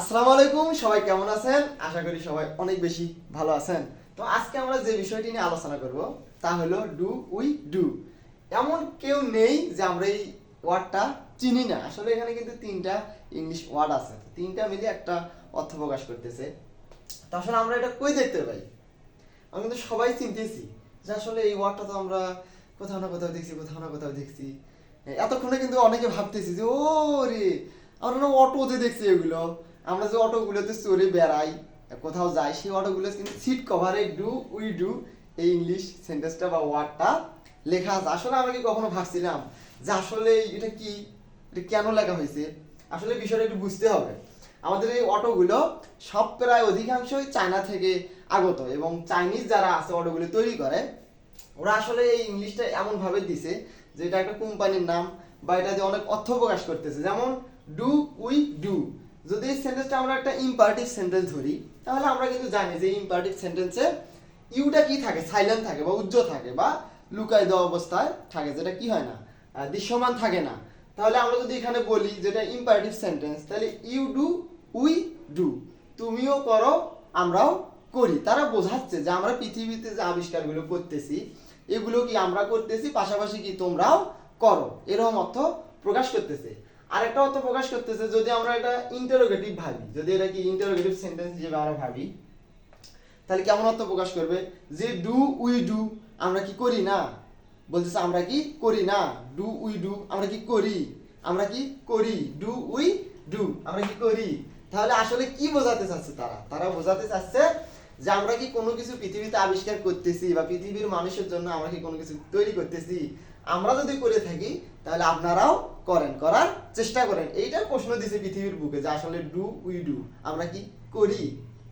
আসসালামু আলাইকুম, সবাই কেমন আছেন? আশা করি সবাই অনেক বেশি ভালো আছেন। তো আজকে আমরা যে বিষয়টি নিয়ে আলোচনা করব, তা হলো ডু উই ডু এমন কেউ নেই যে আমরা এই ওয়ার্ডটা চিনি না। আসলে এখানে কিন্তু তিনটা ইংলিশ ওয়ার্ড আছে। তিনটা মিলে একটা অর্থ প্রকাশ করতেছে। তো আসলে আমরা এটা কই দেখতে পাই? আমি কিন্তু সবাই চিনতেছি যে আসলে এই ওয়ার্ডটা তো আমরা কোথাও না কোথাও দেখছি, কোথাও না কোথাও দেখছি। এতক্ষণে কিন্তু অনেকে ভাবতেছি যে ও রে আমরা অটোতে দেখছি এগুলো। আমরা যে অটোগুলোতে চড়ে বেড়াই, কোথাও যাই, সেই অটোগুলো কিন্তু সিট কভারে ডু উই ডু এই ইংলিশ সেন্টেন্সটা বা ওয়ার্ডটা লেখা আছে। আসলে আমরা কি কখনো ভাবছিলাম যে আসলে এটা কি, এটা কেন লেখা হয়েছে? আসলে বিষয়টা একটু বুঝতে হবে। আমাদের এই অটোগুলো সব প্রায় অধিকাংশই চায়না থেকে আগত এবং চাইনিজ যারা আছে অটোগুলো তৈরি করে, ওরা আসলে এই ইংলিশটা এমন ভাবে দিছে যে এটা একটা কোম্পানির নাম বা এটা দিয়ে অনেক অর্থ প্রকাশ করতেছে। যেমন ডু উই ডু যদি এই সেন্টেন্সটা আমরা একটা ইম্পারেটিভ সেন্টেন্স ধরি, তাহলে আমরা কিন্তু জানি যে ইম্পারেটিভ সেন্টেন্সে ইউটা কি থাকে? সাইলেন্ট থাকে বা উজ্জ্বল থাকে বা লুকায় দেওয়া অবস্থায় থাকে, যেটা কি হয় না? দৃশ্যমান থাকে না। তাহলে আমরা যদি এখানে বলি যেটা ইম্পারেটিভ সেন্টেন্স তাহলে ইউ ডু উই ডু তুমিও করো, আমরাও করি। তারা বোঝাচ্ছে যে আমরা পৃথিবীতে যে আবিষ্কারগুলো করতেছি, এগুলো কি আমরা করতেছি, পাশাপাশি কি তোমরাও করো। এরকম অর্থ প্রকাশ করতেছে। আরেকটা অর্থ প্রকাশ করতেছে, যদি আমরা এটা ইন্টারোগেটিভ ভাবি, যদি এটা কি ইন্টারোগেটিভ সেন্টেন্স হিসেবে আমরা ভাবি, তাহলে কেমন অর্থ প্রকাশ করবে? যে ডু উই ডু আমরা কি করি না? বলতেছে, আমরা কি করি না? ডু উই ডু আমরা কি করি? আমরা কি করি? ডু উই ডু আমরা কি করি? তাহলে আসলে কি বোঝাতে চাচ্ছে তারা? তারা বোঝাতে চাচ্ছে যে আমরা কি কোনো কিছু পৃথিবীতে আবিষ্কার করতেছি বা পৃথিবীর মানুষের জন্য আমরা কি কোনো কিছু তৈরি করতেছি? আমরা যদি করে থাকি, তাহলে আপনারাও করেন, করার চেষ্টা করেন। এইটা প্রশ্ন দিছে পৃথিবীর বুকে যে আসলে ডু উই ডু আমরা কি করি?